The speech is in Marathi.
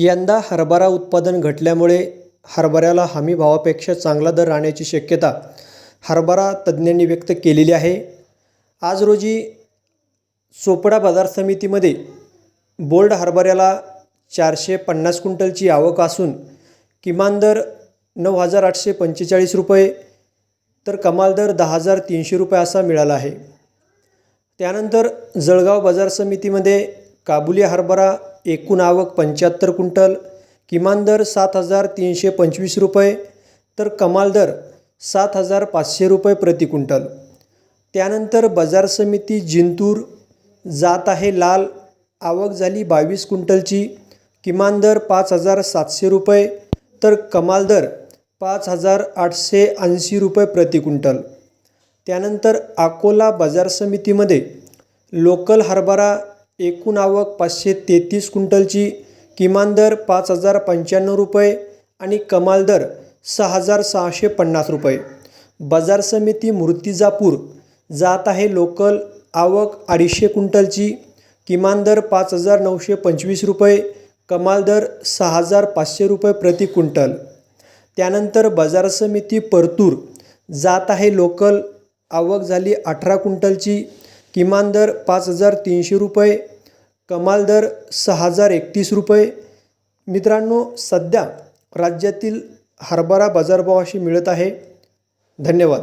यंदा हरभरा उत्पादन घटल्यामुळे हरभऱ्याला हमी भावापेक्षा चांगला दर राहण्याची शक्यता हरभरा तज्ज्ञांनी व्यक्त केलेली आहे. आज रोजी चोपडा बाजार समितीमध्ये बोल्ड हरभऱ्याला चारशे पन्नास क्विंटलची आवक असून किमान दर नऊ हजार आठशे पंचेचाळीस रुपये तर कमाल दर दहा हजार तीनशे रुपये असा मिळाला आहे. त्यानंतर जळगाव बाजार समितीमध्ये काबुली हरभरा एकूण आवक पंच्याहत्तर क्विंटल किमान दर सात हजार तीनशे पंचवीस रुपये तर कमाल दर सात हजार पाचशे रुपये प्रति क्विंटल. त्यानंतर बाजार समिती जिंतूर जात आहे लाल आवक झाली बावीस क्विंटलची किमान दर पाच हजार सातशे रुपये तर कमाल दर पाच हजार आठशे ऐंशी रुपये प्रति क्विंटल. त्यानंतर अकोला बाजार समितीमध्ये लोकल हरभरा एकूण आवक पाचशे तेहतीस क्विंटलची किमान दर पाच हजार पंच्याण्णव रुपये आणि कमाल दर सहा हजार सहाशे पन्नास रुपये. बाजार समिती मूर्तिजापूर जात आहे लोकल आवक अडीचशे क्विंटलची किमान दर पाच हजार नऊशे पंचवीस रुपये कमाल दर सहा हजार पाचशे रुपये प्रति क्विंटल. त्यानंतर बाजार समिती परतूर जात आहे लोकल आवक झाली अठरा क्विंटलची किमान दर पाच हजार तीनशे रुपये कमाल दर सहा हजार एकतीस रुपये. मित्रांनो सध्या राज्यातील हरभरा बाजारभाव अशी मिळत आहे. धन्यवाद.